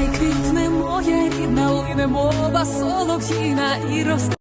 Хай квітне моя рідна, лине мова солов'їна і росте.